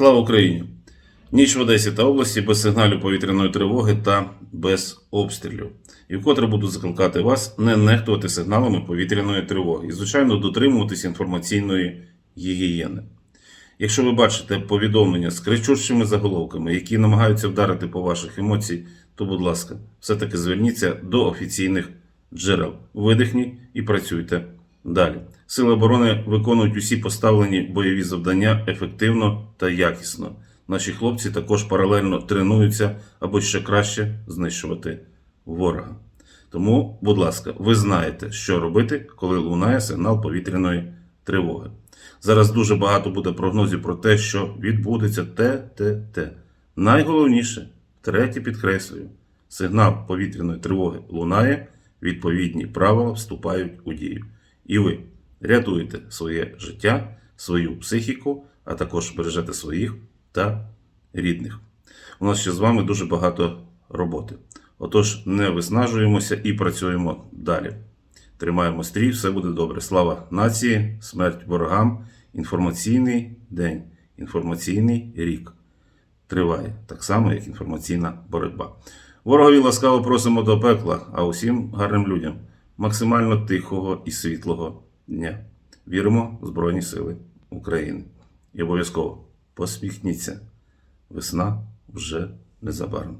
Слава Україні! Ніч в Одесі та області без сигналів повітряної тривоги та без обстрілів. І вкотре буду закликати вас не нехтувати сигналами повітряної тривоги і, звичайно, дотримуватись інформаційної гігієни. Якщо ви бачите повідомлення з кричущими заголовками, які намагаються вдарити по ваших емоцій, то, будь ласка, все-таки зверніться до офіційних джерел. Видихніть і працюйте далі. Сили оборони виконують усі поставлені бойові завдання ефективно та якісно. Наші хлопці також паралельно тренуються, аби ще краще знищувати ворога. Тому, будь ласка, ви знаєте, що робити, коли лунає сигнал повітряної тривоги. Зараз дуже багато буде прогнозів про те, що відбудеться те, те, те. Найголовніше, третє підкреслюю, сигнал повітряної тривоги лунає, відповідні правила вступають у дію. І ви рятуєте своє життя, свою психіку, а також бережете своїх та рідних. У нас ще з вами дуже багато роботи. Отож, не виснажуємося і працюємо далі. Тримаємо стрій, все буде добре. Слава нації, смерть ворогам. Інформаційний день, інформаційний рік триває, так само, як інформаційна боротьба. Ворогові ласкаво просимо до пекла, а усім гарним людям максимально тихого і світлого дня. Віримо в Збройні Сили України. І обов'язково посміхніться. Весна вже незабаром.